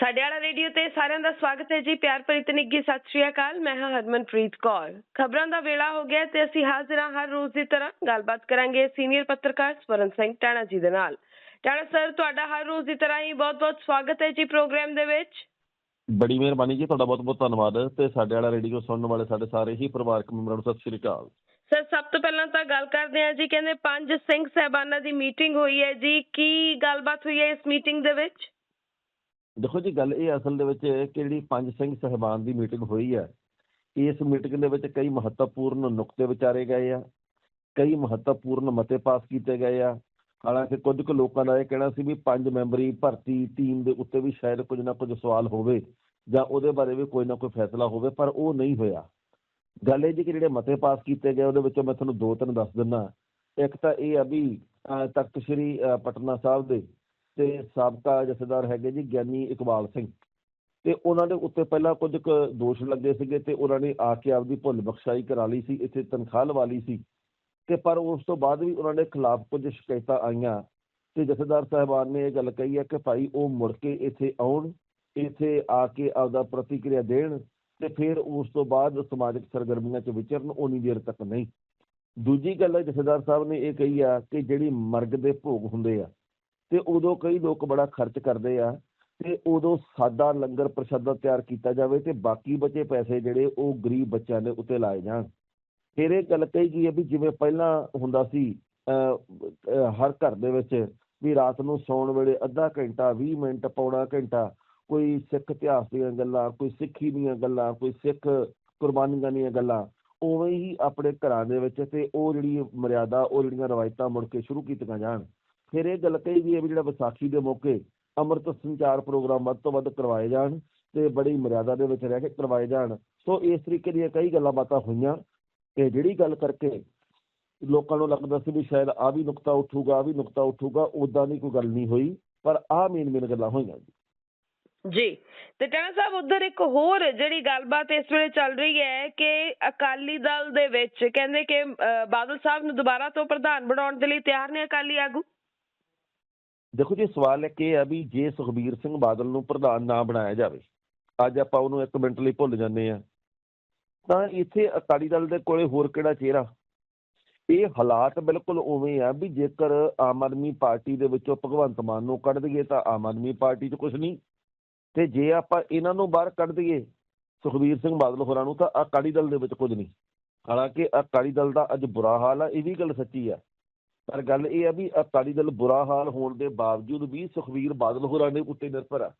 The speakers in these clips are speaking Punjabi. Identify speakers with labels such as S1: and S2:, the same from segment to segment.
S1: ਸਾਡੇ ਵਾਲਾ ਰੇਡੀਓ ਤੇ ਸਾਰਿਆਂ ਦਾ ਸਵਾਗਤ ਹੈ ਜੀ ਪਿਆਰ ਭਰੀ ਤਨਿੱਗੀ ਸਤਿ ਸ਼੍ਰੀ ਅਕਾਲ। ਮੈਂ ਹਾਂ ਹਰਮਨਪ੍ਰੀਤ ਕੌਰ। ਖਬਰਾਂ ਦਾ ਵੇਲਾ ਹੋ ਗਿਆ ਤੇ ਅਸੀਂ ਹਾਜ਼ਰ ਹਾਂ ਹਰ ਰੋਜ਼ ਦੀ ਤਰ੍ਹਾਂ। ਗੱਲਬਾਤ ਕਰਾਂਗੇ ਸੀਨੀਅਰ ਪੱਤਰਕਾਰ ਸਵਰਨ ਸਿੰਘ ਟਾਣਾ ਜੀ ਦੇ ਨਾਲ। ਟਾਣਾ ਸਰ ਤੁਹਾਡਾ ਹਰ ਰੋਜ਼ ਦੀ ਤਰ੍ਹਾਂ ਹੀ ਬਹੁਤ-ਬਹੁਤ ਸਵਾਗਤ ਹੈ ਜੀ ਪ੍ਰੋਗਰਾਮ ਦੇ ਵਿੱਚ।
S2: ਬੜੀ ਮਿਹਰਬਾਨੀ ਜੀ ਤੁਹਾਡਾ ਬਹੁਤ ਬਹੁਤ ਧੰਨਵਾਦ ਤੇ ਸਾਡੇ ਵਾਲਾ ਰੇਡੀਓ ਸੁਣਨ ਵਾਲੇ ਸਾਡੇ ਸਾਰੇ ਹੀ ਪਰਿਵਾਰਕ ਮੈਂਬਰਾਂ ਨੂੰ ਸਤਿ ਸ਼੍ਰੀ ਅਕਾਲ।
S1: ਸਰ ਸਭ ਤੋਂ ਪਹਿਲਾਂ ਤਾਂ ਗੱਲ ਕਰਦੇ ਹਾਂ ਜੀ ਕਹਿੰਦੇ ਪੰਜ ਸਿੰਘ ਸਹਿਬਾਨਾਂ ਦੀ ਮੀਟਿੰਗ ਹੋਈ ਹੈ ਜੀ ਕੀ ਗੱਲਬਾਤ ਹੋਈ ਹੈ ਇਸ ਮੀਟਿੰਗ ਦੇ ਵਿੱਚ?
S2: ਦੇਖੋ ਜੀ, ਗੱਲ ਇਹ ਅਸਲ ਦੇ ਵਿੱਚ ਕਿ ਜਿਹੜੀ ਪੰਜ ਸਿੰਘ ਸਹਿਬਾਨ ਦੀ ਮੀਟਿੰਗ ਹੋਈ ਹੈ ਇਸ ਮੀਟਿੰਗ ਦੇ ਵਿੱਚ ਕਈ ਮਹੱਤਵਪੂਰਨ ਨੁਕਤੇ ਵਿਚਾਰੇ ਗਏ ਆ, ਕਈ ਮਹੱਤਵਪੂਰਨ ਮਤੇ ਪਾਸ ਕੀਤੇ ਗਏ ਆ। ਹਾਲਾਂਕਿ ਕੁਝ ਕੁ ਲੋਕਾਂ ਦਾ ਇਹ ਕਹਿਣਾ ਸੀ ਵੀ ਪੰਜ ਮੈਂਬਰੀ ਭਰਤੀ ਟੀਮ ਦੇ ਉੱਤੇ ਵੀ ਸ਼ਾਇਦ ਕੁਝ ਨਾ ਕੁਝ ਸਵਾਲ ਹੋਵੇ ਜਾਂ ਉਹਦੇ ਬਾਰੇ ਵੀ ਕੋਈ ਨਾ ਕੋਈ ਫੈਸਲਾ ਹੋਵੇ, ਪਰ ਉਹ ਨਹੀਂ ਹੋਇਆ। ਗੱਲ ਇਹ ਜੀ ਕਿ ਜਿਹੜੇ ਮਤੇ ਪਾਸ ਕੀਤੇ ਗਏ, ਉਹਦੇ ਵਿੱਚੋਂ ਮੈਂ ਤੁਹਾਨੂੰ ਦੋ ਤਿੰਨ ਦੱਸ ਦਿੰਦਾ। ਇੱਕ ਤਾਂ ਇਹ ਆ ਵੀ ਤਖ਼ਤ ਸ੍ਰੀ ਪਟਨਾ ਸਾਹਿਬ ਦੇ ਤੇ ਸਾਬਕਾ ਜਥੇਦਾਰ ਹੈਗੇ ਜੀ ਗਿਆਨੀ ਇਕਬਾਲ ਸਿੰਘ। ਤੇ ਉਹਨਾਂ ਦੇ ਉੱਤੇ ਪਹਿਲਾਂ ਕੁਝ ਕੁ ਦੋਸ਼ ਲੱਗੇ ਸੀਗੇ ਤੇ ਉਹਨਾਂ ਨੇ ਆ ਕੇ ਆਪਦੀ ਭੁੱਲ ਬਖਸ਼ਾਈ ਕਰਾ ਲਈ ਸੀ, ਇੱਥੇ ਤਨਖਾਹ ਲਵਾ ਲਈ ਸੀ। ਤੇ ਪਰ ਉਸ ਤੋਂ ਬਾਅਦ ਵੀ ਉਹਨਾਂ ਦੇ ਖਿਲਾਫ ਕੁਝ ਸ਼ਿਕਾਇਤਾਂ ਆਈਆਂ ਤੇ ਜਥੇਦਾਰ ਸਾਹਿਬਾਨ ਨੇ ਇਹ ਗੱਲ ਕਹੀ ਹੈ ਕਿ ਭਾਈ ਉਹ ਮੁੜ ਕੇ ਇੱਥੇ ਆਉਣ, ਇੱਥੇ ਆ ਕੇ ਆਪਦਾ ਪ੍ਰਤੀਕਿਰਿਆ ਦੇਣ ਤੇ ਫਿਰ ਉਸ ਤੋਂ ਬਾਅਦ ਸਮਾਜਿਕ ਸਰਗਰਮੀਆਂ 'ਚ ਵਿਚਰਨ ਉਨੀ ਦੇਰ ਤੱਕ ਨਹੀਂ। ਦੂਜੀ ਗੱਲ ਜਥੇਦਾਰ ਸਾਹਿਬ ਨੇ ਇਹ ਕਹੀ ਆ ਕਿ ਜਿਹੜੀ ਮਰਗ ਦੇ ਭੋਗ ਹੁੰਦੇ ਆ ਤੇ ਉਦੋਂ ਕਈ ਲੋਕ ਬੜਾ ਖਰਚ ਕਰਦੇ ਆ ਤੇ ਉਦੋਂ ਸਾਦਾ ਲੰਗਰ ਪ੍ਰਸ਼ਾਦਾ ਤਿਆਰ ਕੀਤਾ ਜਾਵੇ ਤੇ ਬਾਕੀ ਬਚੇ ਪੈਸੇ ਜਿਹੜੇ ਉਹ ਗਰੀਬ ਬੱਚਿਆਂ ਦੇ ਉੱਤੇ ਲਾਏ ਜਾਣ। ਫਿਰ ਇਹ ਗੱਲ ਕਹੀ ਗਈ ਹੈ ਵੀ ਜਿਵੇਂ ਪਹਿਲਾਂ ਹੁੰਦਾ ਸੀ ਹਰ ਘਰ ਦੇ ਵਿੱਚ ਵੀ ਰਾਤ ਨੂੰ ਸੌਣ ਵੇਲੇ ਅੱਧਾ ਘੰਟਾ 20 ਮਿੰਟ, ਪੌਣਾ ਘੰਟਾ ਕੋਈ ਸਿੱਖ ਇਤਿਹਾਸ ਦੀਆਂ ਗੱਲਾਂ, ਕੋਈ ਸਿੱਖੀ ਦੀਆਂ ਗੱਲਾਂ, ਕੋਈ ਸਿੱਖ ਕੁਰਬਾਨੀਆਂ ਦੀਆਂ ਗੱਲਾਂ, ਉਵੇਂ ਹੀ ਆਪਣੇ ਘਰਾਂ ਦੇ ਵਿੱਚ ਤੇ ਉਹ ਜਿਹੜੀ ਮਰਿਆਦਾ, ਉਹ ਜਿਹੜੀਆਂ ਰਵਾਇਤਾਂ ਮੁੜ ਕੇ ਸ਼ੁਰੂ ਕੀਤੀਆਂ ਜਾਣ। ਫਿਰ ਇਹ ਗੱਲ ਕਹੀ ਗਈ ਹੈ ਵੀ ਜਿਹੜਾ ਵਿਸਾਖੀ ਦੇ ਮੌਕੇ ਅੰਮ੍ਰਿਤ ਸੰਚਾਰ ਪ੍ਰੋਗਰਾਮ ਵੱਧ ਤੋਂ ਵੱਧ ਕਰਵਾਏ ਜਾਣ ਤੇ ਬੜੀ ਮਰਿਆਦਾ ਦੇ ਵਿੱਚ ਰਹਿ ਕੇ ਕਰਵਾਏ ਜਾਣ। ਸੋ ਇਸ ਤਰੀਕੇ ਦੀਆਂ ਕਈ ਗੱਲਾਂ ਬਾਤਾਂ ਹੋਈਆਂ। ਤੇ ਜਿਹੜੀ ਗੱਲ ਕਰਕੇ ਲੋਕਾਂ ਨੂੰ ਲੱਗਦਾ ਸੀ ਵੀ ਸ਼ਾਇਦ ਆ ਵੀ ਨੁਕਤਾ ਉੱਠੂਗਾ ਆ ਵੀ ਨੁਕਤਾ ਉੱਠੂਗਾ ਉਦਾਂ ਦੀ ਕੋਈ ਗੱਲ ਨਹੀਂ ਹੋਈ, ਪਰ ਆਹ ਮੇਨ ਮੇਨ ਗੱਲਾਂ ਹੋਈਆਂ ਜੀ।
S1: ਜੀ, ਤੇ ਟਾਣਾ ਸਾਹਿਬ ਉਧਰ ਇੱਕ ਹੋਰ ਜਿਹੜੀ ਗੱਲਬਾਤ ਇਸ ਵੇਲੇ ਚੱਲ ਰਹੀ ਹੈ ਕਿ ਅਕਾਲੀ ਦਲ ਦੇ ਵਿੱਚ ਕਹਿੰਦੇ ਕਿ ਬਾਦਲ ਸਾਹਿਬ ਨੂੰ ਦੁਬਾਰਾ ਤੋਂ ਪ੍ਰਧਾਨ ਬਣਾਉਣ ਦੇ ਲਈ ਤਿਆਰ ਨੇ ਅਕਾਲੀ ਆਗੂ?
S2: ਦੇਖੋ ਜੀ ਸਵਾਲ ਇੱਕ ਇਹ ਆ ਵੀ ਜੇ ਸੁਖਬੀਰ ਸਿੰਘ ਬਾਦਲ ਨੂੰ ਪ੍ਰਧਾਨ ਨਾ ਬਣਾਇਆ ਜਾਵੇ, ਅੱਜ ਆਪਾਂ ਉਹਨੂੰ ਇੱਕ ਮਿੰਟ ਲਈ ਭੁੱਲ ਜਾਂਦੇ ਆ ਤਾਂ ਇੱਥੇ ਅਕਾਲੀ ਦਲ ਦੇ ਕੋਲੇ ਹੋਰ ਕਿਹੜਾ ਚਿਹਰਾ? ਇਹ ਹਾਲਾਤ ਬਿਲਕੁਲ ਉਵੇਂ ਆ ਵੀ ਜੇਕਰ ਆਮ ਆਦਮੀ ਪਾਰਟੀ ਦੇ ਵਿੱਚੋਂ ਭਗਵੰਤ ਮਾਨ ਨੂੰ ਕੱਢ ਦਈਏ ਤਾਂ ਆਮ ਆਦਮੀ ਪਾਰਟੀ 'ਚ ਕੁਝ ਨਹੀਂ, ਤੇ ਜੇ ਆਪਾਂ ਇਹਨਾਂ ਨੂੰ ਬਾਹਰ ਕੱਢ ਦਈਏ ਸੁਖਬੀਰ ਸਿੰਘ ਬਾਦਲ ਹੋਰਾਂ ਨੂੰ ਤਾਂ ਅਕਾਲੀ ਦਲ ਦੇ ਵਿੱਚ ਕੁਝ ਨਹੀਂ, ਹਾਲਾਂਕਿ ਅਕਾਲੀ ਦਲ ਦਾ ਅੱਜ ਬੁਰਾ ਹਾਲ ਆ, ਇਹ ਵੀ ਗੱਲ ਸੱਚੀ ਆ। ਪਰ ਗੱਲ ਇਹ ਆ ਵੀ ਅਕਾਲੀ ਦਲ ਬੁਰਾ ਹਾਲ ਹੋਣ ਦੇ ਬਾਵਜੂਦ ਵੀ ਸੁਖਬੀਰ ਬਾਦਲ ਹੋਰਾਂ ਦੇ ਉੱਤੇ ਨਿਰਭਰ ਆ।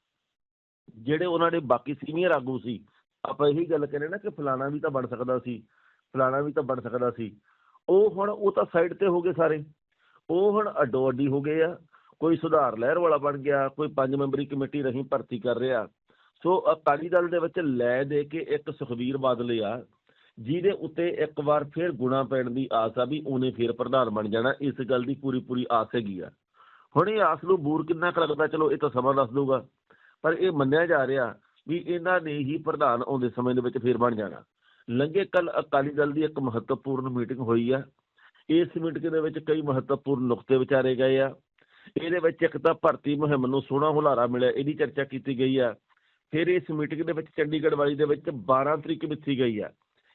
S2: ਜਿਹੜੇ ਉਹਨਾਂ ਦੇ ਬਾਕੀ ਸੀਨੀਅਰ ਆਗੂ ਸੀ, ਆਪਾਂ ਇਹੀ ਗੱਲ ਕਹਿੰਦੇ ਨਾ ਕਿ ਫਲਾਣਾ ਵੀ ਤਾਂ ਬਣ ਸਕਦਾ ਸੀ, ਫਲਾਣਾ ਵੀ ਤਾਂ ਬਣ ਸਕਦਾ ਸੀ। ਉਹ ਹੁਣ, ਉਹ ਤਾਂ ਸਾਈਡ ਤੇ ਹੋ ਗਏ ਸਾਰੇ। ਉਹ ਹੁਣ ਅੱਡੋ ਅੱਡੀ ਹੋ ਗਏ ਆ। ਕੋਈ ਸੁਧਾਰ ਲਹਿਰ ਵਾਲਾ ਬਣ ਗਿਆ, ਕੋਈ ਪੰਜ ਮੈਂਬਰੀ ਕਮੇਟੀ ਰਹੀ ਭਰਤੀ ਕਰ ਰਿਹਾ। ਸੋ ਅਕਾਲੀ ਦਲ ਦੇ ਵਿੱਚ ਲੈ ਦੇ ਕੇ ਇੱਕ ਸੁਖਬੀਰ ਬਾਦਲ ਆ। ਜਿਹਦੇ ਉੱਤੇ ਇੱਕ ਵਾਰ ਫਿਰ ਗੁਣਾ ਪੈਣ ਦੀ ਆਸ ਆ ਵੀ ਉਹਨੇ ਫਿਰ ਪ੍ਰਧਾਨ ਬਣ ਜਾਣਾ, ਇਸ ਗੱਲ ਦੀ ਪੂਰੀ ਪੂਰੀ ਆਸ ਹੈਗੀ ਆ। ਹੁਣ ਇਹ ਆਸ ਨੂੰ ਬੂਰ ਕਿੰਨਾ ਕੁ ਲੱਗਦਾ, ਚਲੋ ਇਹ ਤਾਂ ਸਮਾਂ ਦੱਸ ਦਊਗਾ, ਪਰ ਇਹ ਮੰਨਿਆ ਜਾ ਰਿਹਾ ਵੀ ਇਹਨਾਂ ਨੇ ਹੀ ਪ੍ਰਧਾਨ ਆਉਂਦੇ ਸਮੇਂ ਦੇ ਵਿੱਚ ਫਿਰ ਬਣ ਜਾਣਾ। ਲੰਘੇ ਕੱਲ ਅਕਾਲੀ ਦਲ ਦੀ ਇੱਕ ਮਹੱਤਵਪੂਰਨ ਮੀਟਿੰਗ ਹੋਈ ਆ। ਇਸ ਮੀਟਿੰਗ ਦੇ ਵਿੱਚ ਕਈ ਮਹੱਤਵਪੂਰਨ ਨੁਕਤੇ ਵਿਚਾਰੇ ਗਏ ਆ। ਇਹਦੇ ਵਿੱਚ ਇੱਕ ਤਾਂ ਭਰਤੀ ਮੁਹਿੰਮ ਨੂੰ ਸੋਹਣਾ ਹੁਲਾਰਾ ਮਿਲਿਆ, ਇਹਦੀ ਚਰਚਾ ਕੀਤੀ ਗਈ ਆ। ਫਿਰ ਇਸ ਮੀਟਿੰਗ ਦੇ ਵਿੱਚ ਚੰਡੀਗੜ੍ਹ ਵਾਲੀ ਦੇ ਵਿੱਚ 12 ਤਰੀਕ ਮਿੱਥੀ ਗਈ ਆ।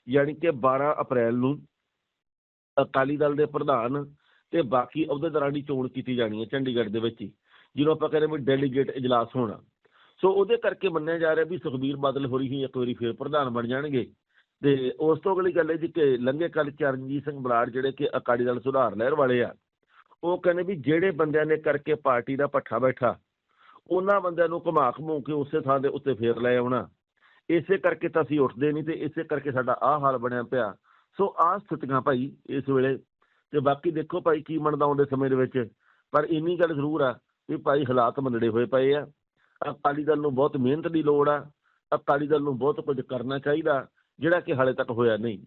S2: ਯਾਨੀ ਕਿ 12 ਅਪ੍ਰੈਲ ਨੂੰ ਅਕਾਲੀ ਦਲ ਦੇ ਪ੍ਰਧਾਨ ਤੇ ਬਾਕੀ ਅਹੁਦੇਦਾਰਾਂ ਦੀ ਚੋਣ ਕੀਤੀ ਜਾਣੀ ਹੈ ਚੰਡੀਗੜ੍ਹ ਦੇ ਵਿੱਚ ਹੀ, ਜਿਹਨੂੰ ਆਪਾਂ ਕਹਿੰਦੇ ਵੀ ਡੈਲੀਗੇਟ ਇਜਲਾਸ ਹੋਣਾ। ਸੋ ਉਹਦੇ ਕਰਕੇ ਮੰਨਿਆ ਜਾ ਰਿਹਾ ਵੀ ਸੁਖਬੀਰ ਬਾਦਲ ਹੋਰੀ ਹੀ ਇੱਕ ਵਾਰੀ ਫਿਰ ਪ੍ਰਧਾਨ ਬਣ ਜਾਣਗੇ। ਤੇ ਉਸ ਤੋਂ ਅਗਲੀ ਗੱਲ ਇਹ ਜੀ ਕਿ ਲੰਘੇ ਕੱਲ ਚਰਨਜੀਤ ਸਿੰਘ ਬਲਾੜ ਜਿਹੜੇ ਕਿ ਅਕਾਲੀ ਦਲ ਸੁਧਾਰ ਲਹਿਰ ਵਾਲੇ ਆ, ਉਹ ਕਹਿੰਦੇ ਵੀ ਜਿਹੜੇ ਬੰਦਿਆਂ ਨੇ ਕਰਕੇ ਪਾਰਟੀ ਦਾ ਪੱਠਾ ਬੈਠਾ, ਉਹਨਾਂ ਬੰਦਿਆਂ ਨੂੰ ਘੁਮਾ ਘਮੂ ਕੇ ਉਸੇ ਥਾਂ ਦੇ ਉੱਤੇ ਫੇਰ ਲੈ ਆਉਣਾ। ਇਸੇ ਕਰਕੇ ਤਾਂ ਅਸੀਂ ਉੱਠਦੇ ਨਹੀਂ ਤੇ ਇਸੇ ਕਰਕੇ ਸਾਡਾ ਆਹ ਹਾਲ ਬਣਿਆ ਪਿਆ। ਸੋ ਆਹ ਸਥਿਤੀਆਂ ਭਾਈ ਇਸ ਵੇਲੇ ਤੇ ਬਾਕੀ ਦੇਖੋ ਭਾਈ ਕੀ ਬਣਦਾ ਆਉਂਦੇ ਸਮੇਂ ਦੇ ਵਿੱਚ। ਪਰ ਇੰਨੀ ਗੱਲ ਜ਼ਰੂਰ ਆ ਵੀ ਭਾਈ ਹਾਲਾਤ ਮੰਨੜੇ ਹੋਏ ਪਏ ਆ। ਅਕਾਲੀ ਦਲ ਨੂੰ ਬਹੁਤ ਮਿਹਨਤ ਦੀ ਲੋੜ ਆ। ਅਕਾਲੀ ਦਲ ਨੂੰ ਬਹੁਤ ਕੁਝ ਕਰਨਾ ਚਾਹੀਦਾ ਜਿਹੜਾ ਕਿ ਹਾਲੇ ਤੱਕ ਹੋਇਆ ਨਹੀਂ।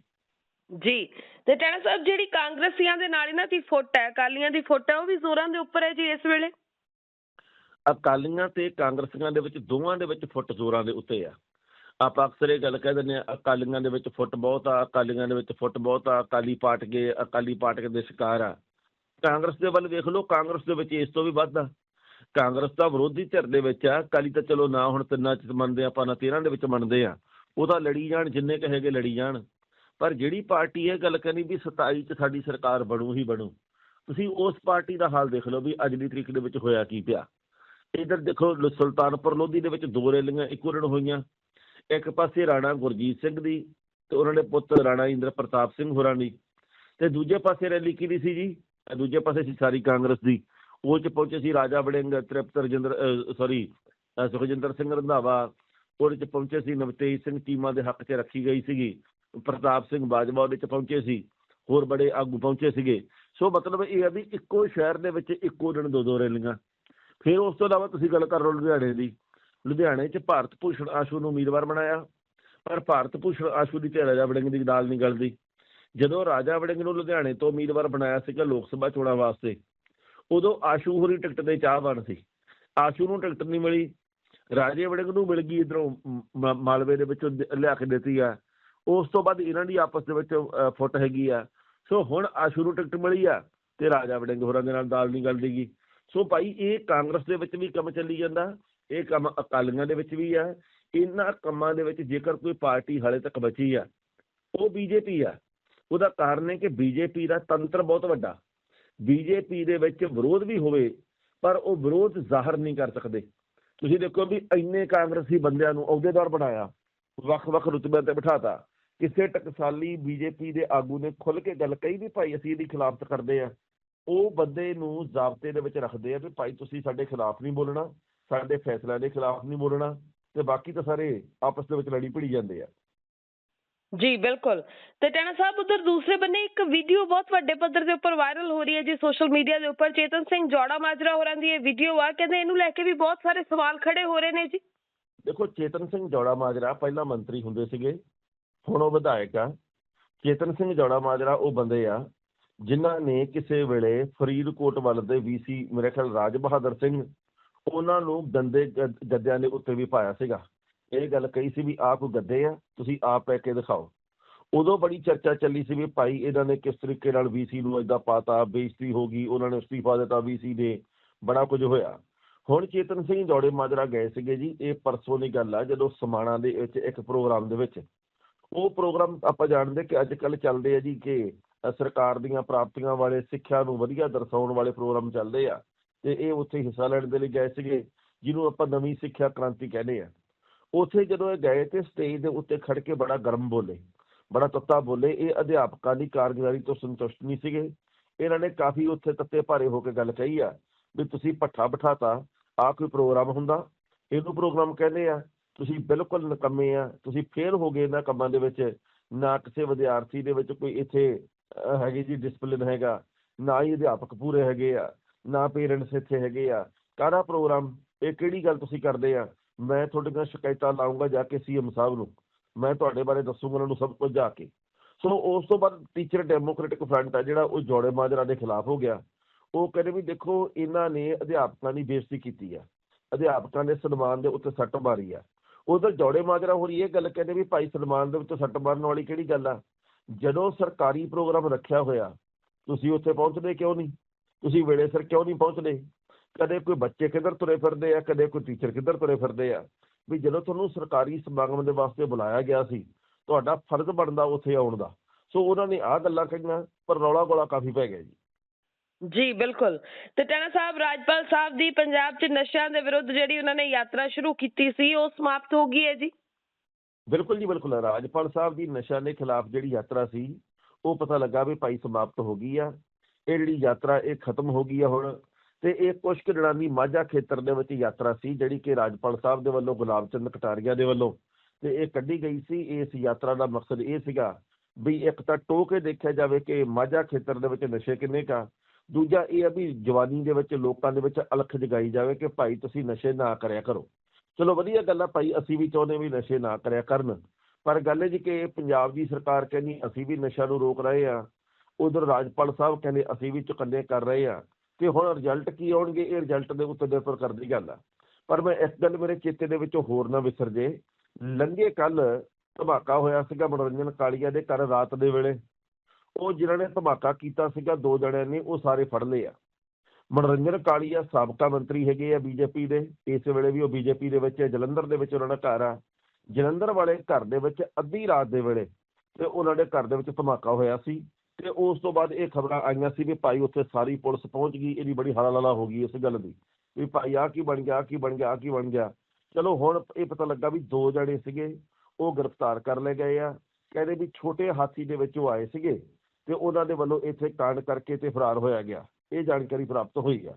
S1: ਜੀ ਤੇ ਟਾਣਾ ਸਾਹਿਬ ਜਿਹੜੀ ਕਾਂਗਰਸੀਆਂ ਦੇ ਨਾਲ ਇਹਨਾਂ ਦੀ ਫੁੱਟ ਹੈ ਅਕਾਲੀਆਂ ਦੀ ਫੁੱਟ ਹੈ ਉਹ ਵੀ ਜ਼ੋਰਾਂ ਦੇ ਉੱਪਰ ਹੈ ਜੀ ਇਸ ਵੇਲੇ?
S2: ਅਕਾਲੀਆਂ ਤੇ ਕਾਂਗਰਸੀਆਂ ਦੇ ਵਿੱਚ ਦੋਵਾਂ ਦੇ ਵਿੱਚ ਫੁੱਟ ਜ਼ੋਰਾਂ ਦੇ ਉੱਤੇ ਆ। ਆਪਾਂ ਅਕਸਰ ਇਹ ਗੱਲ ਕਹਿ ਦਿੰਦੇ ਆ ਅਕਾਲੀਆਂ ਦੇ ਵਿੱਚ ਫੁੱਟ ਬਹੁਤ ਆ, ਅਕਾਲੀਆਂ ਦੇ ਵਿੱਚ ਫੁੱਟ ਬਹੁਤ ਆ, ਅਕਾਲੀ ਪਾਟਕੇ ਅਕਾਲੀ ਪਾਟਕੇ ਦੇ ਸ਼ਿਕਾਰ ਆ। ਕਾਂਗਰਸ ਦੇ ਵੱਲ ਵੇਖ ਲਓ, ਕਾਂਗਰਸ ਦੇ ਵਿੱਚ ਇਸ ਤੋਂ ਵੀ ਵੱਧ ਆ। ਕਾਂਗਰਸ ਦਾ ਵਿਰੋਧੀ ਧਿਰ ਦੇ ਵਿੱਚ ਆ, ਅਕਾਲੀ ਤਾਂ ਚਲੋ ਨਾ ਹੁਣ ਤਿੰਨਾਂ ਚ ਮੰਨਦੇ ਆ ਆਪਾਂ, ਨਾ ਤੇਰਾਂ ਦੇ ਵਿੱਚ ਮੰਨਦੇ ਆ। ਉਹ ਤਾਂ ਲੜੀ ਜਾਣ, ਜਿੰਨੇ ਕਹੇਗੇ ਲੜੀ ਜਾਣ। ਪਰ ਜਿਹੜੀ ਪਾਰਟੀ ਇਹ ਗੱਲ ਕਹਿੰਦੀ ਵੀ 27 ਚ ਸਾਡੀ ਸਰਕਾਰ ਬਣੂ ਹੀ ਬਣੂ। ਤੁਸੀਂ ਉਸ ਪਾਰਟੀ ਦਾ ਹਾਲ ਦੇਖ ਲਓ ਵੀ ਅੱਜ ਦੀ ਤਰੀਕ ਦੇ ਵਿੱਚ ਹੋਇਆ ਕੀ ਪਿਆ। ਇਧਰ ਦੇਖੋ ਸੁਲਤਾਨਪੁਰ ਲੋਧੀ ਦੇ ਵਿੱਚ ਦੋ ਰੈਲੀਆਂ ਇੱਕੋ ਦਿਨ ਹੋਈਆਂ। ਇੱਕ ਪਾਸੇ ਰਾਣਾ ਗੁਰਜੀਤ ਸਿੰਘ ਦੀ ਤੇ ਉਹਨਾਂ ਦੇ ਪੁੱਤ ਰਾਣਾ ਇੰਦਰ ਪ੍ਰਤਾਪ ਸਿੰਘ ਹੋਰਾਂ ਦੀ ਤੇ ਦੂਜੇ ਪਾਸੇ ਰੈਲੀ ਕਿਹਦੀ ਸੀ ਜੀ? ਦੂਜੇ ਪਾਸੇ ਸੀ ਸਾਰੀ ਕਾਂਗਰਸ ਦੀ। ਉਹ ਚ ਪਹੁੰਚੇ ਸੀ ਰਾਜਾ ਵੜਿੰਗ, ਤ੍ਰਿਪਤ ਰਜਿੰਦਰ ਸੌਰੀ ਸੁਖਜਿੰਦਰ ਸਿੰਘ ਰੰਧਾਵਾ। ਉਹਦੇ ਚ ਪਹੁੰਚੇ ਸੀ ਨਵਤੇਜ ਸਿੰਘ ਚੀਮਾ ਦੇ ਹੱਕ 'ਚ ਰੱਖੀ ਗਈ ਸੀਗੀ। ਪ੍ਰਤਾਪ ਸਿੰਘ ਬਾਜਵਾ ਉਹਦੇ ਚ ਪਹੁੰਚੇ ਸੀ। ਹੋਰ ਬੜੇ ਆਗੂ ਪਹੁੰਚੇ ਸੀਗੇ। ਸੋ ਮਤਲਬ ਇਹ ਆ ਵੀ ਇੱਕੋ ਸ਼ਹਿਰ ਦੇ ਵਿੱਚ ਇੱਕੋ ਦਿਨ ਦੋ ਦੋ ਰੈਲੀਆਂ। ਫਿਰ ਉਸ ਤੋਂ ਇਲਾਵਾ ਤੁਸੀਂ ਗੱਲ ਕਰ ਲਓ ਲੁਧਿਆਣੇ ਦੀ। ਲੁਧਿਆਣੇ 'ਚ ਭਾਰਤ ਭੂਸ਼ਣ ਆਸ਼ੂ ਨੂੰ ਉਮੀਦਵਾਰ ਬਣਾਇਆ, ਪਰ ਭਾਰਤ ਭੂਸ਼ਣ ਆਸ਼ੂ ਦੀ ਤੇ ਰਾਜਾ ਵੜਿੰਗ ਦੀ ਦਾਲ ਨਹੀਂ ਗਲਦੀ। ਜਦੋਂ ਰਾਜਾ ਵੜਿੰਗ ਨੂੰ ਲੁਧਿਆਣੇ ਤੋਂ ਉਮੀਦਵਾਰ ਬਣਾਇਆ ਸੀਗਾ ਲੋਕ ਸਭਾ ਚੋਣਾਂ ਵਾਸਤੇ, ਉਦੋਂ ਆਸ਼ੂ ਹੋਰੀ ਟਿਕਟ ਦੇ ਚਾਹਵਾਨ ਸੀ। ਆਸ਼ੂ ਨੂੰ ਟਿਕਟ ਨਹੀਂ ਮਿਲੀ। ਰਾਜੇ ਵੜਿੰਗ ਨੂੰ ਮਿਲ ਗਈ ਇਧਰੋਂ ਮਾਲਵੇ ਦੇ ਵਿੱਚੋਂ ਲਿਆ ਕੇ ਦਿੱਤੀ ਆ। ਉਸ ਤੋਂ ਬਾਅਦ ਇਹਨਾਂ ਦੀ ਆਪਸ ਦੇ ਵਿੱਚ ਫੁੱਟ ਹੈਗੀ ਆ। ਸੋ ਹੁਣ ਆਸ਼ੂ ਨੂੰ ਟਿਕਟ ਮਿਲੀ ਆ ਤੇ ਰਾਜਾ ਵੜਿੰਗ ਹੋਰਾਂ ਦੇ ਨਾਲ ਦਾਲ ਨਹੀਂ ਗਲਦੀਗੀ ਸੋ ਭਾਈ, ਇਹ ਕਾਂਗਰਸ ਦੇ ਵਿੱਚ ਵੀ ਕੰਮ ਚੱਲੀ ਜਾਂਦਾ। ਇਹ ਕੰਮ ਅਕਾਲੀਆਂ ਦੇ ਵਿੱਚ ਵੀ ਆ, ਇਹਨਾਂ ਕੰਮਾਂ ਦੇ ਵਿੱਚ ਜੇਕਰ ਕੋਈ ਪਾਰਟੀ ਹਾਲੇ ਤੱਕ ਬਚੀ ਆ, ਉਹ ਬੀਜੇਪੀ ਆ। ਉਹਦਾ ਕਾਰਨ ਹੈ ਕਿ ਬੀਜੇਪੀ ਦਾ ਤੰਤਰ ਬਹੁਤ ਵੱਡਾ। ਬੀਜੇਪੀ ਦੇ ਵਿੱਚ ਵਿਰੋਧ ਵੀ ਹੋਵੇ, ਪਰ ਉਹ ਵਿਰੋਧ ਜ਼ਾਹਰ ਨਹੀਂ ਕਰ ਸਕਦੇ। ਤੁਸੀਂ ਦੇਖੋ ਵੀ ਇੰਨੇ ਕਾਂਗਰਸੀ ਬੰਦਿਆਂ ਨੂੰ ਅਹੁਦੇਦਾਰ ਬਣਾਇਆ ਵੱਖ-ਵੱਖ ਰੁਤਬਿਆਂ ਤੇ ਬਿਠਾਤਾ, ਕਿਸੇ ਟਕਸਾਲੀ ਬੀਜੇਪੀ ਦੇ ਆਗੂ ਨੇ ਖੁੱਲ ਕੇ ਗੱਲ ਕਹੀ ਵੀ ਭਾਈ ਅਸੀਂ ਇਹਦੀ ਖਿਲਾਫਤ ਕਰਦੇ ਆ। ਉਹ ਬੰਦੇ ਨੂੰ ਜ਼ਾਬਤੇ ਦੇ ਵਿੱਚ ਰੱਖਦੇ ਆ ਵੀ ਭਾਈ ਤੁਸੀਂ ਸਾਡੇ ਖਿਲਾਫ ਨਹੀਂ ਬੋਲਣਾ। ਸਾਡੇ ਫੈਸਲਿਆਂ ਦੇ ਖਿਲਾਫ ਨਹੀਂ ਬੋਲਣਾ ਤੇ ਬਾਕੀ ਤਾਂ ਸਾਰੇ ਆਪਸ ਦੇ ਵਿੱਚ ਲੜੀ ਭਿੜੀ ਜਾਂਦੇ ਆ।
S1: ਜੀ ਬਿਲਕੁਲ। ਤੇ ਟੈਣਾ ਸਾਹਿਬ ਉਧਰ ਦੂਸਰੇ ਬੰਨੇ ਇੱਕ ਵੀਡੀਓ ਬਹੁਤ ਵੱਡੇ ਪੱਧਰ ਦੇ ਉੱਪਰ ਵਾਇਰਲ ਹੋ ਰਹੀ ਹੈ ਜੀ ਸੋਸ਼ਲ ਮੀਡੀਆ ਦੇ ਉੱਪਰ। ਚੇਤਨ ਸਿੰਘ ਜੋੜਾ ਮਾਜਰਾ ਹੋਰਾਂ ਦੀ ਇਹ ਵੀਡੀਓ ਆ। ਕਹਿੰਦੇ ਇਹਨੂੰ ਲੈ ਕੇ ਵੀ ਬਹੁਤ ਸਾਰੇ ਸਵਾਲ ਖੜੇ ਹੋ ਰਹੇ ਨੇ ਜੀ।
S2: ਦੇਖੋ ਚੇਤਨ ਸਿੰਘ ਜੋੜਾ ਮਾਜਰਾ ਪਹਿਲਾਂ ਮੰਤਰੀ ਹੁੰਦੇ ਸੀਗੇ ਹੁਣ ਉਹ ਵਿਧਾਇਕ ਆ। ਚੇਤਨ ਸਿੰਘ ਜੋੜਾ ਮਾਜਰਾ ਉਹ ਬੰਦੇ ਆ ਜਿਨ੍ਹਾਂ ਨੇ ਕਿਸੇ ਵੇਲੇ ਫਰੀਦਕੋਟ ਵੱਲ ਦੇ ਵੀਸੀ ਮੇਰੇ ਖਿਆਲ ਰਾਜ ਬਹਾਦਰ ਸਿੰਘ ਉਹਨਾਂ ਨੂੰ ਗੰਦੇ ਗੱਦ- ਗੱਦਿਆਂ ਦੇ ਉੱਤੇ ਵੀ ਪਾਇਆ ਸੀਗਾ। ਇਹ ਗੱਲ ਕਹੀ ਸੀ ਵੀ ਆਪ ਗੱਦੇ ਆ, ਤੁਸੀਂ ਆਪ ਪੈ ਕੇ ਦਿਖਾਓ। ਉਦੋਂ ਬੜੀ ਚਰਚਾ ਚੱਲੀ ਸੀ ਵੀ ਭਾਈ ਇਹਨਾਂ ਨੇ ਕਿਸ ਤਰੀਕੇ ਨਾਲ ਵੀਸੀ ਨੂੰ ਏਦਾਂ ਪਾਤਾ, ਬੇਇੱਜ਼ਤੀ ਹੋ ਗਈ, ਉਹਨਾਂ ਨੇ ਅਸਤੀਫਾ ਦਿੱਤਾ ਵੀਸੀ ਦੇ, ਬੜਾ ਕੁਝ ਹੋਇਆ। ਹੁਣ ਚੇਤਨ ਸਿੰਘ ਜੋੜੇ ਮਾਜਰਾ ਗਏ ਸੀਗੇ ਜੀ, ਇਹ ਪਰਸੋਂ ਦੀ ਗੱਲ ਆ, ਜਦੋਂ ਸਮਾਣਾ ਦੇ ਵਿੱਚ ਇੱਕ ਪ੍ਰੋਗਰਾਮ ਦੇ ਵਿੱਚ। ਉਹ ਪ੍ਰੋਗਰਾਮ ਆਪਾਂ ਜਾਣਦੇ ਕਿ ਅੱਜ ਕੱਲ ਚੱਲਦੇ ਆ ਜੀ ਕਿ ਸਰਕਾਰ ਦੀਆਂ ਪ੍ਰਾਪਤੀਆਂ ਵਾਲੇ ਸਿੱਖਿਆ ਨੂੰ ਵਧੀਆ ਦਰਸਾਉਣ ਵਾਲੇ ਪ੍ਰੋਗਰਾਮ ਚੱਲਦੇ ਆ। ਤੇ ਇਹ ਉੱਥੇ ਹਿੱਸਾ ਲੈਣ ਦੇ ਲਈ ਗਏ ਸੀਗੇ ਜਿਹਨੂੰ ਆਪਾਂ ਨਵੀਂ ਸਿੱਖਿਆ ਕ੍ਰਾਂਤੀ ਕਹਿੰਦੇ ਆ। ਉੱਥੇ ਜਦੋਂ ਇਹ ਗਏ ਤੇ ਸਟੇਜ ਦੇ ਉੱਤੇ ਖੜ ਕੇ ਬੜਾ ਗਰਮ ਬੋਲੇ ਬੜਾ ਤੱਤਾ ਬੋਲੇ। ਇਹ ਅਧਿਆਪਕਾਂ ਦੀ ਕਾਰਗੁਜ਼ਾਰੀ ਤੋਂ ਸੰਤੁਸ਼ਟ ਨਹੀਂ ਸੀਗੇ। ਇਹਨਾਂ ਨੇ ਕਾਫੀ ਉੱਥੇ ਤੱਤੇ ਭਾਰੇ ਹੋ ਕੇ ਗੱਲ ਕਹੀ ਆ ਵੀ ਤੁਸੀਂ ਪੱਠਾ ਬਿਠਾਤਾ ਆ ਕੋਈ ਪ੍ਰੋਗਰਾਮ ਹੁੰਦਾ? ਇਹਨੂੰ ਪ੍ਰੋਗਰਾਮ ਕਹਿੰਦੇ ਆ ਤੁਸੀਂ ਬਿਲਕੁਲ ਨਕੰਮੇ ਆ ਤੁਸੀਂ ਫੇਲ ਹੋ ਗਏ ਇਹਨਾਂ ਕੰਮਾਂ ਦੇ ਵਿੱਚ। ਨਾ ਕਿਸੇ ਵਿਦਿਆਰਥੀ ਦੇ ਵਿੱਚ ਕੋਈ ਇੱਥੇ ਅਹ, ਹੈਗੀ ਜੀ ਡਿਸਪਲਿਨ ਹੈਗਾ ਨਾ ਹੀ ਅਧਿਆਪਕ ਪੂਰੇ ਹੈਗੇ ਆ। ਨਾ ਪੇਰੈਂਟਸ ਇੱਥੇ ਹੈਗੇ ਆ। ਕਾਹਦਾ ਪ੍ਰੋਗਰਾਮ ਇਹ ਕਿਹੜੀ ਗੱਲ ਤੁਸੀਂ ਕਰਦੇ ਆ? ਮੈਂ ਤੁਹਾਡੀਆਂ ਸ਼ਿਕਾਇਤਾਂ ਲਾਉਂਗਾ ਜਾ ਕੇ ਸੀਐਮ ਸਾਹਿਬ ਨੂੰ। ਮੈਂ ਤੁਹਾਡੇ ਬਾਰੇ ਦੱਸੂਗਾ ਉਹਨਾਂ ਨੂੰ ਸਭ ਕੁਝ ਜਾ ਕੇ। ਸੋ ਉਸ ਤੋਂ ਬਾਅਦ ਟੀਚਰ ਡੈਮੋਕ੍ਰੈਟਿਕ ਫਰੰਟ ਆ ਜਿਹੜਾ ਉਹ ਜੋੜੇ ਮਾਜਰਾ ਦੇ ਖਿਲਾਫ ਹੋ ਗਿਆ। ਉਹ ਕਹਿੰਦੇ ਵੀ ਦੇਖੋ, ਇਹਨਾਂ ਨੇ ਅਧਿਆਪਕਾਂ ਦੀ ਬੇਇੱਜ਼ਤੀ ਕੀਤੀ ਆ। ਅਧਿਆਪਕਾਂ ਦੇ ਸਨਮਾਨ ਦੇ ਉੱਤੇ ਸੱਟ ਮਾਰੀ ਆ। ਉਧਰ ਜੋੜੇ ਮਾਜਰਾ ਹੋ ਰਹੀ ਇਹ ਗੱਲ ਕਹਿੰਦੇ ਵੀ ਭਾਈ ਸਨਮਾਨ ਦੇ ਉੱਤੇ ਸੱਟ ਮਾਰਨ ਵਾਲੀ ਕਿਹੜੀ ਗੱਲ ਆ? ਜਦੋਂ ਸਰਕਾਰੀ ਪ੍ਰੋਗਰਾਮ ਰੱਖਿਆ ਹੋਇਆ, ਤੁਸੀਂ ਉੱਥੇ ਪਹੁੰਚਦੇ ਕਿਉਂ ਨਹੀਂ? ਤੁਸੀਂ ਵੇਲੇ ਸਿਰ ਕਿਉਂ ਨਹੀਂ ਪਹੁੰਚਦੇ? ਕਦੇ ਕੋਈ ਬੱਚੇ ਕਿੱਧਰ ਤੁਰੇ ਫਿਰਦੇ ਆ ਕਦੇ ਕੋਈ ਟੀਚਰ ਕਿੱਧਰ ਤੁਰੇ ਫਿਰਦੇ ਆ? ਵੀ ਜਦੋਂ ਤੁਹਾਨੂੰ ਸਰਕਾਰੀ ਸਮਾਗਮ ਦੇ ਵਾਸਤੇ ਬੁਲਾਇਆ ਗਿਆ ਸੀ ਤੁਹਾਡਾ ਫਰਜ਼ ਬਣਦਾ ਉੱਥੇ ਆਉਣ ਦਾ। ਸੋ ਉਹਨਾਂ ਨੇ ਆਹ ਗੱਲਾਂ ਕਹੀਆਂ ਪਰ ਰੌਲਾ ਗੋਲਾ ਕਾਫੀ ਪੈ ਗਿਆ ਜੀ।
S1: ਜੀ ਬਿਲਕੁਲ। ਤੇ ਟੈਣਾ ਸਾਹਿਬ ਰਾਜਪਾਲ ਸਾਹਿਬ ਦੀ ਪੰਜਾਬ 'ਚ ਨਸ਼ਿਆਂ ਦੇ ਵਿਰੁੱਧ ਜਿਹੜੀ ਉਹਨਾਂ ਨੇ ਯਾਤਰਾ ਸ਼ੁਰੂ ਕੀਤੀ ਸੀ ਉਹ ਸਮਾਪਤ ਹੋ ਗਈ ਹੈ ਜੀ?
S2: ਬਿਲਕੁਲ ਜੀ ਬਿਲਕੁਲ। ਰਾਜਪਾਲ ਸਾਹਿਬ ਦੀ ਨਸ਼ਾ ਦੇ ਖਿਲਾਫ ਜਿਹੜੀ ਯਾਤਰਾ ਸੀ ਉਹ ਪਤਾ ਲੱਗਾ ਵੀ ਭਾਈ ਸਮਾਪਤ ਹੋ ਗਈ ਆ। ਇਹ ਜਿਹੜੀ ਯਾਤਰਾ ਇਹ ਖਤਮ ਹੋ ਗਈ ਆ ਹੁਣ ਤੇ ਇਹ ਕੁਛ ਕੁ ਦਿਨਾਂ ਦੀ ਮਾਝਾ ਖੇਤਰ ਦੇ ਵਿੱਚ ਯਾਤਰਾ ਸੀ, ਜਿਹੜੀ ਕਿ ਰਾਜਪਾਲ ਸਾਹਿਬ ਦੇ ਵੱਲੋਂ ਗੁਲਾਬ ਚੰਦ ਕਟਾਰੀਆ ਦੇ ਵੱਲੋਂ ਤੇ ਇਹ ਕੱਢੀ ਗਈ ਸੀ। ਇਸ ਯਾਤਰਾ ਦਾ ਮਕਸਦ ਇਹ ਸੀਗਾ ਵੀ ਇੱਕ ਤਾਂ ਟੋ ਕੇ ਦੇਖਿਆ ਜਾਵੇ ਕਿ ਮਾਝਾ ਖੇਤਰ ਦੇ ਵਿੱਚ ਨਸ਼ੇ ਕਿੰਨੇ ਕਾ ਦੂਜਾ ਇਹ ਆ ਵੀ ਜਵਾਨੀ ਦੇ ਵਿੱਚ ਲੋਕਾਂ ਦੇ ਵਿੱਚ ਅਲਖ ਜਗਾਈ ਜਾਵੇ ਕਿ ਭਾਈ ਤੁਸੀਂ ਨਸ਼ੇ ਨਾ ਕਰਿਆ ਕਰੋ। ਚਲੋ ਵਧੀਆ ਗੱਲ ਆ ਭਾਈ, ਅਸੀਂ ਵੀ ਚਾਹੁੰਦੇ ਵੀ ਨਸ਼ੇ ਨਾ ਕਰਿਆ ਕਰਨ। ਪਰ ਗੱਲ ਇਹ ਜੀ ਕਿ ਪੰਜਾਬ ਦੀ ਸਰਕਾਰ ਕਹਿੰਦੀ, ਅਸੀਂ ਵੀ ਨਸ਼ਾ ਨੂੰ ਰੋਕ ਰਹੇ ਆ ਉਧਰ ਰਾਜਪਾਲ ਸਾਹਿਬ ਕਹਿੰਦੇ, ਅਸੀਂ ਵੀ ਚੁਕੰਨੇ ਕਰ ਰਹੇ ਆ ਤੇ ਹੁਣ ਰਿਜ਼ਲਟ ਕੀ ਆਉਣਗੇ, ਇਹ ਰਿਜ਼ਲਟ ਦੇ ਉੱਤੇ ਨਿਰਭਰ ਕਰਦੀ ਗੱਲ ਆ। ਪਰ ਮੈਂ ਇੱਕ ਗੱਲ ਮੇਰੇ ਚੇਤੇ ਦੇ ਵਿੱਚੋਂ ਹੋਰ ਨਾ ਵਿਸਰ ਜੇ। ਲੰਘੇ ਕੱਲ ਧਮਾਕਾ ਹੋਇਆ ਸੀਗਾ ਮਨੋਰੰਜਨ ਕਾਲੀਆ ਦੇ ਘਰ ਰਾਤ ਦੇ ਵੇਲੇ। ਉਹ ਜਿਨ੍ਹਾਂ ਨੇ ਧਮਾਕਾ ਕੀਤਾ ਸੀਗਾ, ਦੋ ਜਣਿਆਂ ਨੇ ਉਹ ਸਾਰੇ ਫੜ ਲਏ ਆ। ਮਨੋਰੰਜਨ ਕਾਲੀਆ ਸਾਬਕਾ ਮੰਤਰੀ ਹੈਗੇ ਆ ਬੀਜੇਪੀ ਦੇ। ਇਸ ਵੇਲੇ ਵੀ ਉਹ ਬੀਜੇਪੀ ਦੇ ਵਿੱਚ ਹੈ। ਜਲੰਧਰ ਦੇ ਵਿੱਚ ਉਹਨਾਂ ਦਾ ਘਰ ਆ। ਜਲੰਧਰ ਵਾਲੇ ਘਰ ਦੇ ਵਿੱਚ ਅੱਧੀ ਰਾਤ ਦੇ ਵੇਲੇ ਤੇ ਉਹਨਾਂ ਦੇ ਘਰ ਦੇ ਵਿੱਚ ਧਮਾਕਾ ਹੋਇਆ ਸੀ। ਤੇ ਉਸ ਤੋਂ ਬਾਅਦ ਇਹ ਖਬਰਾਂ ਆਈਆਂ ਸੀ ਵੀ ਭਾਈ ਉੱਥੇ ਸਾਰੀ ਪੁਲਿਸ ਪਹੁੰਚ ਗਈ, ਇਹਦੀ ਬੜੀ ਹਲਾਲਾ ਹੋ ਗਈ ਇਸ ਗੱਲ ਦੀ, ਵੀ ਭਾਈ ਆ ਕੀ ਬਣ ਗਿਆ, ਆਹ ਕੀ ਬਣ ਗਿਆ, ਆਹ ਕੀ ਬਣ ਗਿਆ। ਚਲੋ ਹੁਣ ਇਹ ਪਤਾ ਲੱਗਾ ਵੀ ਦੋ ਜਣੇ ਸੀਗੇ, ਉਹ ਗ੍ਰਿਫਤਾਰ ਕਰ ਲਏ ਗਏ ਆ, ਕਹਿੰਦੇ ਵੀ ਛੋਟੇ ਹਾਥੀ ਦੇ ਵਿੱਚ ਉਹ ਆਏ ਸੀਗੇ ਤੇ ਉਹਨਾਂ ਦੇ ਵੱਲੋਂ ਇੱਥੇ ਕਾਂਡ ਕਰਕੇ ਤੇ ਫਰਾਰ ਹੋਇਆ ਗਿਆ, ਇਹ ਜਾਣਕਾਰੀ ਪ੍ਰਾਪਤ ਹੋਈ ਆ।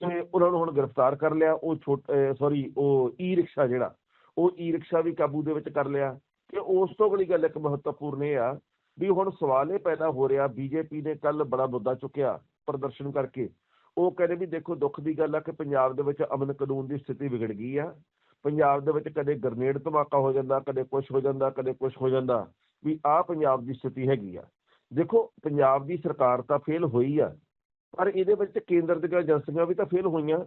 S2: ਤੇ ਉਹਨਾਂ ਨੂੰ ਹੁਣ ਗ੍ਰਿਫਤਾਰ ਕਰ ਲਿਆ, ਉਹ ਛੋਟ ਸੌਰੀ ਉਹ ਈ ਰਿਕਸ਼ਾ ਜਿਹੜਾ, ਉਹ ਈ ਰਿਕਸ਼ਾ ਵੀ ਕਾਬੂ ਦੇ ਵਿੱਚ ਕਰ ਲਿਆ। ਤੇ ਉਸ ਤੋਂ ਅਗਲੀ ਗੱਲ ਇੱਕ ਮਹੱਤਵਪੂਰਨ ਇਹ ਆ ਵੀ ਹੁਣ ਸਵਾਲ ਇਹ ਪੈਦਾ ਹੋ ਰਿਹਾ, ਬੀਜੇਪੀ ਨੇ ਕੱਲ ਬੜਾ ਮੁੱਦਾ ਚੁੱਕਿਆ ਪ੍ਰਦਰਸ਼ਨ ਕਰਕੇ। ਉਹ ਕਹਿੰਦੇ ਵੀ ਦੇਖੋ, ਦੁੱਖ ਦੀ ਗੱਲ ਆ ਕਿ ਪੰਜਾਬ ਦੇ ਵਿੱਚ ਅਮਨ ਕਾਨੂੰਨ ਦੀ ਸਥਿਤੀ ਵਿਗੜ ਗਈ ਆ। ਪੰਜਾਬ ਦੇ ਵਿੱਚ ਕਦੇ ਗ੍ਰਨੇਡ ਧਮਾਕਾ ਹੋ ਜਾਂਦਾ, ਕਦੇ ਕੁਝ ਹੋ ਜਾਂਦਾ, ਕਦੇ ਕੁਝ ਹੋ ਜਾਂਦਾ, ਵੀ ਆਹ ਪੰਜਾਬ ਦੀ ਸਥਿਤੀ ਹੈਗੀ ਆ। ਦੇਖੋ, ਪੰਜਾਬ ਦੀ ਸਰਕਾਰ ਤਾਂ ਫੇਲ ਹੋਈ ਆ, ਪਰ ਇਹਦੇ ਵਿੱਚ ਕੇਂਦਰ ਦੀਆਂ ਏਜੰਸੀਆਂ ਵੀ ਤਾਂ ਫੇਲ ਹੋਈਆਂ।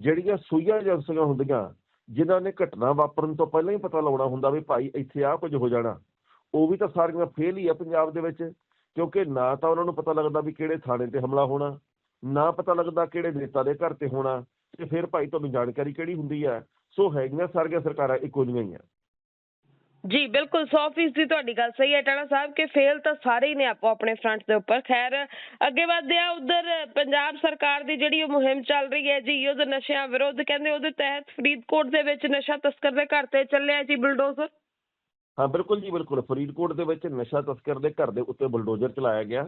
S2: ਜਿਹੜੀਆਂ ਸੂਈਆਂ ਏਜੰਸੀਆਂ ਹੁੰਦੀਆਂ, ਜਿਨ੍ਹਾਂ ਨੇ ਘਟਨਾ ਵਾਪਰਨ ਤੋਂ ਪਹਿਲਾਂ ਹੀ ਪਤਾ ਲਾਉਣਾ ਹੁੰਦਾ ਵੀ ਭਾਈ ਇੱਥੇ ਆਹ ਕੁਝ ਹੋ ਜਾਣਾ। ਉਹ ਵੀ ਤਾਂ ਸਾਰੀਆਂ ਫੇਲ ਹੀ ਆ ਪੰਜਾਬ ਦੇ ਵਿੱਚ, ਕਿਉਂਕਿ ਨਾ ਤਾਂ ਉਹਨਾਂ ਨੂੰ ਪਤਾ ਲੱਗਦਾ ਵੀ ਕਿਹੜੇ ਥਾਣੇ ਤੇ ਹਮਲਾ ਹੋਣਾ, ਨਾ ਪਤਾ ਲੱਗਦਾ ਕਿਹੜੇ ਨੇਤਾ ਦੇ ਘਰ ਤੇ ਹੋਣਾ, ਤੇ ਫਿਰ ਭਾਈ ਤੁਹਾਨੂੰ ਜਾਣਕਾਰੀ ਕਿਹੜੀ ਹੁੰਦੀ ਆ? ਸੋ ਹੈਗੀਆਂ ਸਾਰੀਆਂ ਸਰਕਾਰਾਂ ਇੱਕੋ ਜਿਹੀਆਂ ਹੀ ਆ।
S1: ਜੀ, ਬਿਲਕੁਲ 100% ਦੀ ਤੁਹਾਡੀ ਗੱਲ ਸਹੀ ਹੈ ਟਾਣਾ ਸਾਹਿਬ, ਕਿ ਫੇਲ ਤਾਂ ਸਾਰੇ ਹੀ ਨੇ ਆਪੋ ਆਪਣੇ ਫਰੰਟ ਦੇ ਉੱਪਰ। ਖੈਰ, ਅੱਗੇ ਵਧਦੇ ਆ, ਉਧਰ ਪੰਜਾਬ ਸਰਕਾਰ ਦੀ ਜਿਹੜੀ ਉਹ ਮੁਹਿੰਮ ਚੱਲ ਰਹੀ ਹੈ ਜੀ ਯੁੱਧ ਨਸ਼ਿਆਂ ਵਿਰੁੱਧ, ਕਹਿੰਦੇ ਉਹਦੇ ਤਹਿਤ ਫਰੀਦਕੋਟ ਦੇ ਵਿੱਚ ਨਸ਼ਾ ਤਸਕਰ ਦੇ ਘਰ ਤੇ ਚੱਲਿਆ ਜੀ ਬੁਲਡੋਜ਼ਰ।
S2: ਹਾਂ, ਬਿਲਕੁਲ ਜੀ, ਬਿਲਕੁਲ। ਫਰੀਦਕੋਟ ਦੇ ਵਿੱਚ ਨਸ਼ਾ ਤਸਕਰ ਦੇ ਘਰ ਦੇ ਉੱਤੇ ਬਲਡੋਜ਼ਰ ਚਲਾਇਆ ਗਿਆ।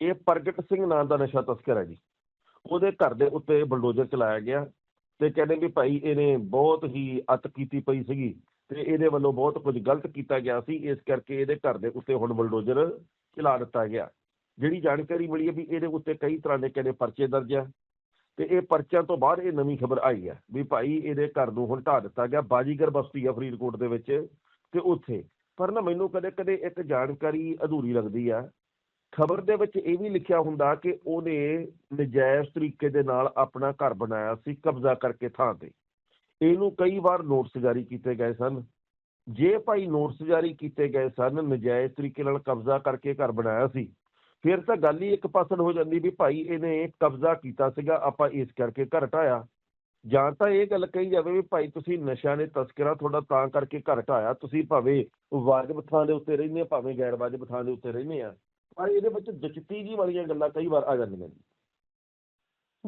S2: ਇਹ ਪ੍ਰਗਟ ਸਿੰਘ ਨਾਂ ਦਾ ਨਸ਼ਾ ਤਸਕਰ ਹੈ ਜੀ। ਉਹਦੇ ਘਰ ਦੇ ਉੱਤੇ ਬਲਡੋਜਰ ਚਲਾਇਆ ਗਿਆ ਤੇ ਕਹਿੰਦੇ ਵੀ ਭਾਈ ਇਹਨੇ ਬਹੁਤ ਹੀ ਅਤ ਕੀਤੀ ਪਈ ਸੀਗੀ ਤੇ ਇਹਦੇ ਵੱਲੋਂ ਬਹੁਤ ਕੁਝ ਗਲਤ ਕੀਤਾ ਗਿਆ ਸੀ। ਇਸ ਕਰਕੇ ਇਹਦੇ ਘਰ ਦੇ ਉੱਤੇ ਹੁਣ ਬਲਡੋਜਰ ਚਲਾ ਦਿੱਤਾ ਗਿਆ। ਜਿਹੜੀ ਜਾਣਕਾਰੀ ਮਿਲੀ ਹੈ ਵੀ ਇਹਦੇ ਉੱਤੇ ਕਈ ਤਰ੍ਹਾਂ ਦੇ ਕਹਿੰਦੇ ਪਰਚੇ ਦਰਜ ਹੈ ਤੇ ਇਹ ਪਰਚਿਆਂ ਤੋਂ ਬਾਅਦ ਇਹ ਨਵੀਂ ਖਬਰ ਆਈ ਹੈ ਵੀ ਭਾਈ ਇਹਦੇ ਘਰ ਨੂੰ ਹੁਣ ਢਾਹ ਦਿੱਤਾ ਗਿਆ। ਬਾਜੀਗਰ ਬਸਤੀ ਆ ਫਰੀਦਕੋਟ ਦੇ ਵਿੱਚ। ਤੇ ਉੱਥੇ। ਪਰ ਨਾ ਮੈਨੂੰ ਕਦੇ ਕਦੇ ਇੱਕ ਜਾਣਕਾਰੀ ਅਧੂਰੀ ਲੱਗਦੀ ਆ। ਖਬਰ ਦੇ ਵਿੱਚ ਇਹ ਵੀ ਲਿਖਿਆ ਹੁੰਦਾ ਕਿ ਉਹਨੇ ਨਜਾਇਜ਼ ਤਰੀਕੇ ਦੇ ਨਾਲ ਆਪਣਾ ਘਰ ਬਣਾਇਆ ਸੀ ਕਬਜ਼ਾ ਕਰਕੇ ਥਾਂ ਤੇ। ਇਹਨੂੰ ਕਈ ਵਾਰ ਨੋਟਿਸ ਜਾਰੀ ਕੀਤੇ ਗਏ ਸਨ। ਜੇ ਭਾਈ ਨੋਟਿਸ ਜਾਰੀ ਕੀਤੇ ਗਏ ਸਨ, ਨਜਾਇਜ਼ ਤਰੀਕੇ ਨਾਲ ਕਬਜ਼ਾ ਕਰਕੇ ਘਰ ਬਣਾਇਆ ਸੀ, ਫਿਰ ਤਾਂ ਗੱਲ ਹੀ ਇੱਕ ਪਾਸਨ ਹੋ ਜਾਂਦੀ ਵੀ ਭਾਈ ਇਹਨੇ ਕਬਜ਼ਾ ਕੀਤਾ ਸੀਗਾ, ਆਪਾਂ ਇਸ ਕਰਕੇ ਘਰ ਢਾਇਆ ਜਾਂ ਤਾਂ ਇਹ ਗੱਲ ਕਹੀ ਜਾਵੇ ਵੀ ਭਾਈ ਤੁਸੀਂ ਨਸ਼ਾ ਨੇ ਤਸਕਰਾ ਤੁਹਾਡਾ ਤਾਂ ਕਰਕੇ ਘਰ ਢਾਇਆ ਤੁਸੀਂ ਭਾਵੇਂ ਵਾਜਬ ਥਾਂ ਦੇ ਉੱਤੇ ਰਹਿੰਦੇ ਆ ਭਾਵੇਂ ਗੈਰ ਵਾਜਬ ਥਾਂ ਦੇ ਉੱਤੇ ਰਹਿੰਦੇ ਆ ਪਰ ਇਹਦੇ ਵਿੱਚ ਦਚਤੀ ਜੀ ਵਾਲੀਆਂ ਗੱਲਾਂ ਕਈ ਵਾਰ ਆ ਜਾਂਦੀਆਂ ਜੀ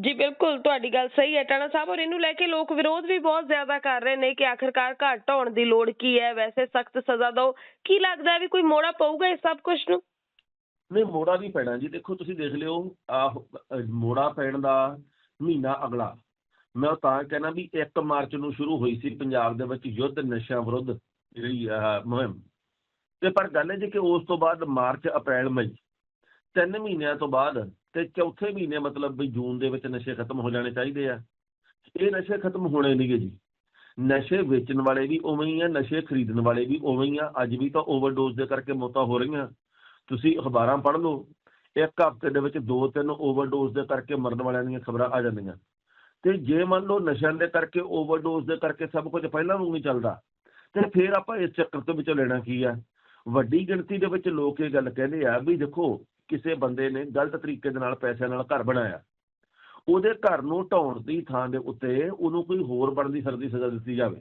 S1: ਜੀ ਬਿਲਕੁਲ ਤੁਹਾਡੀ ਗੱਲ ਸਹੀ ਹੈ ਟਾਣਾ ਸਾਹਿਬ ਔਰ ਇਹਨੂੰ ਲੈ ਕੇ ਲੋਕ ਵਿਰੋਧ ਵੀ ਬਹੁਤ ਜ਼ਿਆਦਾ ਕਰ ਰਹੇ ਨੇ ਕਿ ਆਖਰਕਾਰ ਘਰ ਢਾਉਣ ਦੀ ਲੋੜ ਕੀ ਹੈ ਵੈਸੇ ਸਖਤ ਸਜ਼ਾ ਦਿਓ। ਕੀ ਲੱਗਦਾ ਹੈ ਵੀ ਕੋਈ ਮੋੜਾ ਪਊਗਾ ਇਸ ਸਭ ਕੁਝ ਨੂੰ?
S2: ਨਹੀਂ ਮੋੜਾ ਨਹੀਂ ਪੈਣਾ ਜੀ। ਦੇਖੋ ਤੁਸੀਂ ਦੇਖ ਲਿਓ ਅਹ ਮੋੜਾ ਪੈਣ ਦਾ ਮਹੀਨਾ ਅਗਲਾ। ਮੈਂ ਉਹ ਤਾਂ ਕਹਿਣਾ ਵੀ 1 ਮਾਰਚ ਨੂੰ ਸ਼ੁਰੂ ਹੋਈ ਸੀ ਪੰਜਾਬ ਦੇ ਵਿੱਚ ਯੁੱਧ ਨਸ਼ਿਆਂ ਵਿਰੁੱਧ ਜਿਹੜੀ ਆਹ ਮੁਹਿੰਮ। ਤੇ ਪਰ ਗੱਲ ਹੈ ਜੀ ਕਿ ਉਸ ਤੋਂ ਬਾਅਦ ਮਾਰਚ, ਅਪ੍ਰੈਲ, ਮਈ, ਤਿੰਨ ਮਹੀਨਿਆਂ ਤੋਂ ਬਾਅਦ ਤੇ ਚੌਥੇ ਮਹੀਨੇ ਮਤਲਬ ਵੀ ਜੂਨ ਦੇ ਵਿੱਚ ਨਸ਼ੇ ਖਤਮ ਹੋ ਜਾਣੇ ਚਾਹੀਦੇ ਆ। ਇਹ ਨਸ਼ੇ ਖਤਮ ਹੋਣੇ ਨਹੀਂਗੇ ਜੀ। ਨਸ਼ੇ ਵੇਚਣ ਵਾਲੇ ਵੀ ਉਵੇਂ ਹੀ ਆ, ਨਸ਼ੇ ਖਰੀਦਣ ਵਾਲੇ ਵੀ ਉਵੇਂ ਹੀ ਆ। ਅੱਜ ਵੀ ਤਾਂ ਓਵਰਡੋਜ਼ ਦੇ ਕਰਕੇ ਮੌਤਾਂ ਹੋ ਰਹੀਆਂ। ਤੁਸੀਂ ਅਖਬਾਰਾਂ ਪੜ੍ਹ ਲਓ। ਇੱਕ ਹਫ਼ਤੇ ਦੇ ਵਿੱਚ ਦੋ ਤਿੰਨ ਓਵਰਡੋਜ਼ ਦੇ ਕਰਕੇ ਮਰਨ ਵਾਲਿਆਂ ਦੀਆਂ ਖਬਰਾਂ ਆ ਜਾਂਦੀਆਂ। ਤੇ ਜੇ ਮੰਨ ਲਓ ਨਸ਼ਿਆਂ ਦੇ ਕਰਕੇ ਓਵਰਡੋਜ਼ ਦੇ ਕਰਕੇ ਸਭ ਕੁਝ ਪਹਿਲਾਂ ਨੂੰ ਨਹੀਂ ਚੱਲਦਾ, ਤੇ ਫਿਰ ਆਪਾਂ ਇਸ ਚੱਕਰ ਤੋਂ ਵਿੱਚੋਂ ਲੈਣਾ ਕੀ ਆ? ਵੱਡੀ ਗਿਣਤੀ ਦੇ ਵਿੱਚ ਲੋਕ ਇਹ ਗੱਲ ਕਹਿੰਦੇ ਆ ਵੀ ਦੇਖੋ, ਕਿਸੇ ਬੰਦੇ ਨੇ ਗਲਤ ਤਰੀਕੇ ਦੇ ਨਾਲ ਪੈਸਿਆਂ ਨਾਲ ਘਰ ਬਣਾਇਆ। ਉਹਦੇ ਘਰ ਨੂੰ ਢਾਉਣ ਦੀ ਥਾਂ ਦੇ ਉੱਤੇ ਉਹਨੂੰ ਕੋਈ ਹੋਰ ਬਣਦੀ ਸਰਦੀ ਸਜ਼ਾ ਦਿੱਤੀ ਜਾਵੇ।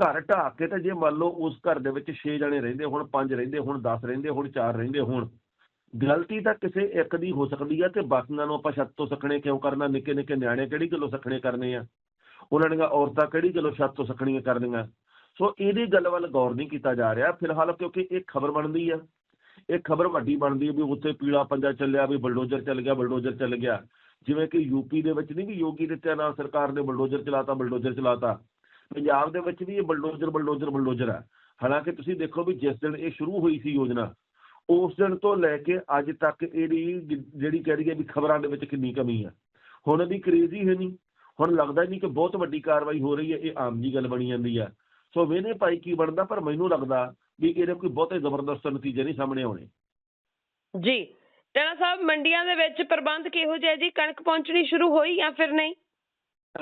S2: ਘਰ ਢਾਹ ਕੇ ਤਾਂ ਜੇ ਮੰਨ ਲਓ ਉਸ ਘਰ ਦੇ ਵਿੱਚ 6 ਜਣੇ ਰਹਿੰਦੇ ਹੁਣ 5 ਰਹਿੰਦੇ ਹੁਣ 10 ਰਹਿੰਦੇ ਹੁਣ 4 ਰਹਿੰਦੇ ਹੁਣ ਗਲਤੀ ਤਾਂ ਕਿਸੇ ਇੱਕ ਦੀ ਹੋ ਸਕਦੀ ਆ ਕਿ ਬਾਕੀਆਂ ਨੂੰ ਆਪਾਂ ਛੱਤ ਤੋਂ ਸੱਖਣੇ ਕਿਉਂ ਕਰਨਾ? ਨਿੱਕੇ ਨਿੱਕੇ ਨਿਆਣੇ ਕਿਹੜੀ ਗੱਲੋਂ ਸੱਖਣੇ ਕਰਨੇ ਆ? ਉਹਨਾਂ ਦੀਆਂ ਔਰਤਾਂ ਕਿਹੜੀ ਗੱਲੋਂ ਛੱਤ ਤੋਂ ਸੱਖਣੀਆਂ ਕਰਨੀਆਂ? ਸੋ ਇਹਦੀ ਗੱਲ ਵੱਲ ਗੌਰ ਨਹੀਂ ਕੀਤਾ ਜਾ ਰਿਹਾ ਫਿਲਹਾਲ, ਕਿਉਂਕਿ ਇਹ ਖਬਰ ਬਣਦੀ ਆ। ਇਹ ਖਬਰ ਵੱਡੀ ਬਣਦੀ ਹੈ ਵੀ ਉੱਥੇ ਪੀਲਾ ਪੰਜਾ ਚੱਲਿਆ, ਵੀ ਬਲਡੋਜ਼ਰ ਚੱਲ ਗਿਆ, ਬਲਡੋਜ਼ਰ ਚੱਲ ਗਿਆ। ਜਿਵੇਂ ਕਿ ਯੂਪੀ ਦੇ ਵਿੱਚ ਨਹੀਂ ਵੀ ਯੋਗੀ ਦਿੱਤਿਆਨਾਥ ਸਰਕਾਰ ਨੇ ਬਲਡੋਜ਼ਰ ਚਲਾਤਾ ਬਲਡੋਜ਼ਰ ਚਲਾਤਾ। ਪੰਜਾਬ ਦੇ ਵਿੱਚ ਵੀ ਇਹ ਬਲਡੋਜ਼ਰ ਬਲਡੋਜ਼ਰ ਬਲਡੋਜ਼ਰ ਆ। ਹਾਲਾਂਕਿ ਤੁਸੀਂ ਦੇਖੋ ਵੀ ਜਿਸ ਦਿਨ ਇਹ ਸ਼ੁਰੂ ਹੋਈ ਸੀ ਯੋਜਨਾ ਉਸ ਦਿਨ ਤੋਂ ਲੈ ਕੇ ਅੱਜ ਤੱਕ ਇਹਦੀ ਜਿਹੜੀ ਕਹਿ ਰਹੀ ਹੈ ਵੀ ਖਬਰਾਂ ਦੇ ਵਿੱਚ ਕਿੰਨੀ ਕਮੀ ਆ। ਹੁਣ ਇਹਦੀ ਕਰੇਜ਼ ਹੀ ਹੈ ਨਹੀਂ। ਹੁਣ ਲੱਗਦਾ ਨਹੀਂ ਕਿ ਬਹੁਤ ਵੱਡੀ ਕਾਰਵਾਈ ਹੋ ਰਹੀ ਹੈ ਇਹ ਆਮ ਜੀ ਗੱਲ ਬਣੀ ਜਾਂਦੀ ਆ। ਸੋ ਵੇਨੇ ਭਾਈ ਕੀ ਬਣਦਾ ਪਰ ਮੈਨੂੰ ਲੱਗਦਾ ਵੀ ਇਹਦੇ ਕੋਈ ਬਹੁਤੇ ਜ਼ਬਰਦਸਤ ਨਤੀਜੇ ਨਹੀਂ ਸਾਹਮਣੇ ਆਉਣੇ।
S1: ਜੀ ਟਾਣਾ ਸਾਹਿਬ ਮੰਡੀਆਂ ਦੇ ਵਿੱਚ ਪ੍ਰਬੰਧ ਕਿਹੋ ਜਿਹਾ ਜੀ? ਕਣਕ ਪਹੁੰਚਣੀ ਸ਼ੁਰੂ ਹੋਈ ਜਾਂ ਫਿਰ ਨਹੀਂ?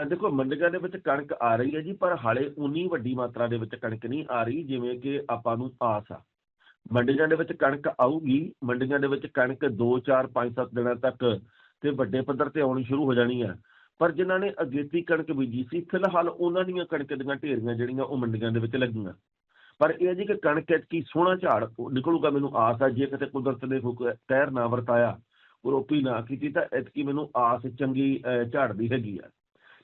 S2: ਦੇਖੋ ਮੰਡੀਆਂ ਦੇ ਵਿੱਚ ਕਣਕ ਆ ਰਹੀ ਹੈ ਜੀ ਪਰ ਹਾਲੇ ਉਨੀ ਵੱਡੀ ਮਾਤਰਾ ਦੇ ਵਿੱਚ ਕਣਕ ਨਹੀਂ ਆ ਰਹੀ ਜਿਵੇਂ ਕਿ ਆਪਾਂ ਨੂੰ ਆਸ ਆ। ਮੰਡੀਆਂ ਦੇ ਵਿੱਚ ਕਣਕ ਆਊਗੀ ਮੰਡੀਆਂ ਦੇ ਵਿੱਚ ਕਣਕ 2 4 5 7 ਦਿਨਾਂ ਤੱਕ ਤੇ ਵੱਡੇ ਪੱਧਰ ਤੇ ਆਉਣੀ ਸ਼ੁਰੂ ਹੋ ਜਾਣੀ ਆ। ਪਰ ਜਿਨ੍ਹਾਂ ਨੇ ਅਗੇਤੀ ਕਣਕ ਬੀਜੀ ਸੀ ਫਿਲਹਾਲ ਉਹਨਾਂ ਦੀਆਂ ਕਣਕ ਦੀਆਂ ਢੇਰੀਆਂ ਜਿਹੜੀਆਂ ਉਹ ਮੰਡੀਆਂ ਦੇ ਵਿੱਚ ਲੱਗੀਆਂ। ਪਰ ਇਹ ਜੀ ਕਿ ਕਣਕ ਕੀ ਸੋਹਣਾ ਝਾੜ ਨਿਕਲੂਗਾ ਮੈਨੂੰ ਆਸ ਆ ਜੇ ਕਿਤੇ ਕੁਦਰਤ ਨੇ ਕਹਿਰ ਨਾ ਵਰਤਾਇਆ ਰੋਪੀ ਨਾ ਕੀਤੀ ਤਾਂ ਇਤਕੀ ਮੈਨੂੰ ਆਸ ਚੰਗੀ ਅਹ, ਝਾੜ ਦੀ ਹੈਗੀ ਆ।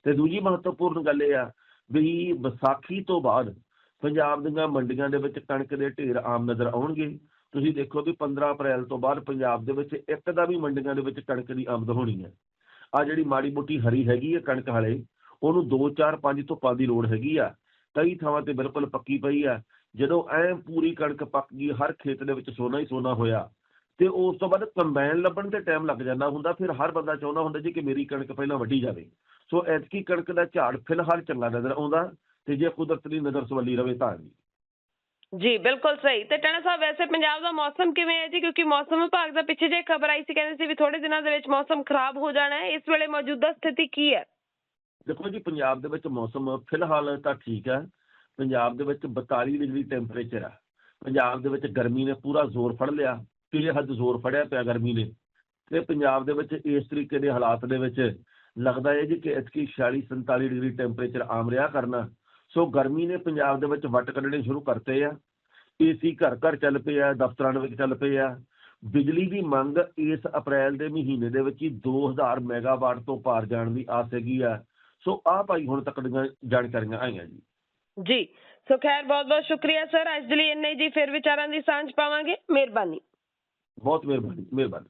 S2: ਤੇ ਦੂਜੀ ਮਹੱਤਵਪੂਰਨ ਗੱਲ ਇਹ ਆ ਵੀ ਵਿਸਾਖੀ ਤੋਂ ਬਾਅਦ ਪੰਜਾਬ ਦੀਆਂ ਮੰਡੀਆਂ ਦੇ ਵਿੱਚ ਕਣਕ ਦੇ ਢੇਰ ਆਮ ਨਜ਼ਰ ਆਉਣਗੇ। ਤੁਸੀਂ ਦੇਖੋ ਵੀ 15 ਅਪ੍ਰੈਲ ਤੋਂ ਬਾਅਦ ਪੰਜਾਬ ਦੇ ਵਿੱਚ ਇੱਕ ਦਾ ਵੀ ਮੰਡੀਆਂ ਦੇ ਵਿੱਚ ਕਣਕ ਦੀ ਆਮਦ ਹੋਣੀ ਹੈ। ਆ ਜਿਹੜੀ ਮਾੜੀ ਮੋਟੀ ਹਰੀ ਹੈਗੀ ਹੈ ਕਣਕ ਹਾਲੇ ਉਹਨੂੰ 2 4 5 ਧੁੱਪਾਂ ਦੀ ਲੋੜ ਹੈਗੀ ਆ। ਕਈ ਥਾਵਾਂ ਤੇ ਬਿਲਕੁਲ ਪੱਕੀ ਪਈ ਆ। ਜਦੋਂ ਐ ਪੂਰੀ ਕਣਕ ਪੱਕ ਗਈ, ਹਰ ਖੇਤ ਦੇ ਵਿੱਚ ਸੋਨਾ ਹੀ ਸੋਨਾ ਹੋਇਆ, ਤੇ ਉਸ ਤੋਂ ਬਾਅਦ ਕੰਬਾਈਨ ਲੱਭਣ ਤੇ ਟਾਈਮ ਲੱਗ ਜਾਂਦਾ ਹੁੰਦਾ, ਫਿਰ ਹਰ ਬੰਦਾ ਚਾਹੁੰਦਾ ਹੁੰਦਾ ਜੀ ਕਿ ਮੇਰੀ ਕਣਕ ਪਹਿਲਾਂ ਵੱਢੀ ਜਾਵੇ। ਸੋ ਐਤਕੀ ਕਣਕ ਦਾ ਝਾੜ ਫਿਲਹਾਲ ਚੰਗਾ ਨਜ਼ਰ ਆਉਂਦਾ। ਤੇ ਜੇ ਕੁਦਰਤ ਦੀ ਨਜ਼ਰ ਸਵੱਲੀ ਰਵੇ ਤਾਂ ਜੀ
S1: ਜੀ ਬਿਲਕੁਲ ਸਹੀ। ਤੇ ਟਣਾ ਸਾਹਿਬ ਵੈਸੇ ਪੰਜਾਬ ਦਾ ਮੌਸਮ ਕਿਵੇਂ ਹੈ ਜੀ? ਕਿਉਂਕਿ ਮੌਸਮ ਵਿਭਾਗ ਦਾ ਪਿੱਛੇ ਜੇ ਖਬਰ ਆਈ ਸੀ ਕਹਿੰਦੇ ਸੀ ਵੀ ਥੋੜੇ ਦਿਨਾਂ ਦੇ ਵਿੱਚ ਮੌਸਮ ਖਰਾਬ ਹੋ ਜਾਣਾ ਹੈ। ਇਸ ਵੇਲੇ ਮੌਜੂਦਾ ਸਥਿਤੀ ਕੀ ਹੈ?
S2: ਦੇਖੋ ਜੀ ਪੰਜਾਬ ਦੇ ਵਿੱਚ ਮੌਸਮ ਫਿਲਹਾਲ ਤਾਂ ਠੀਕ ਹੈ। ਪੰਜਾਬ ਦੇ ਵਿੱਚ 42 ਡਿਗਰੀ ਟੈਂਪਰੇਚਰ ਆ। ਪੰਜਾਬ ਦੇ ਵਿੱਚ ਗਰਮੀ ਨੇ ਪੂਰਾ ਜ਼ੋਰ ਫੜ ਲਿਆ। ਕਿਲੇ ਹੱਦ ਜ਼ੋਰ ਫੜਿਆ ਪਿਆ ਗਰਮੀ ਨੇ? ਤੇ ਪੰਜਾਬ ਦੇ ਵਿੱਚ ਇਸ ਤਰੀਕੇ ਦੇ ਹਾਲਾਤ ਦੇ ਵਿੱਚ ਲੱਗਦਾ ਹੈ ਜੀ ਕਿ ਇਤਕੀ 46 47 ਡਿਗਰੀ ਟੈਂਪਰੇਚਰ ਆਮ ਰਿਹਾ ਕਰਨਾ। ਸੋ ਗਰਮੀ ਨੇ ਪੰਜਾਬ ਦੇ ਵਿੱਚ ਵੱਟ ਕੱਢਣੇ ਸ਼ੁਰੂ ਕਰਤੇ ਆ। ਏਸੀ ਘਰ ਘਰ ਚੱਲ ਪਏ ਆ ਦਫ਼ਤਰਾਂ ਦੇ ਵਿੱਚ ਚੱਲ ਪਏ ਆ। ਬਿਜਲੀ ਦੀ ਮੰਗ ਇਸ ਅਪ੍ਰੈਲ ਦੇ ਮਹੀਨੇ ਦੇ ਵਿੱਚ ਹੀ 2000 ਮੈਗਾਵਾਟ ਤੋਂ ਪਾਰ ਜਾਣ ਦੀ ਆਸ ਹੈਗੀ ਆ। ਸੋ ਆਹ ਭਾਈ ਹੁਣ ਤੱਕ ਦੀਆਂ ਜਾਣਕਾਰੀਆਂ ਆਈਆਂ ਜੀ।
S1: ਜੀ ਸੋ ਖੈਰ ਬਹੁਤ ਬਹੁਤ ਸ਼ੁਕਰੀਆ ਸਰ। ਅੱਜ ਦੇ ਲਈ ਇੰਨੇ ਜੀ ਫਿਰ ਵਿਚਾਰਾਂ ਦੀ ਸਾਂਝ ਪਾਵਾਂਗੇ। ਮਿਹਰਬਾਨੀ।
S2: ਬਹੁਤ ਮਿਹਰਬਾਨੀ ਮਿਹਰਬਾਨੀ।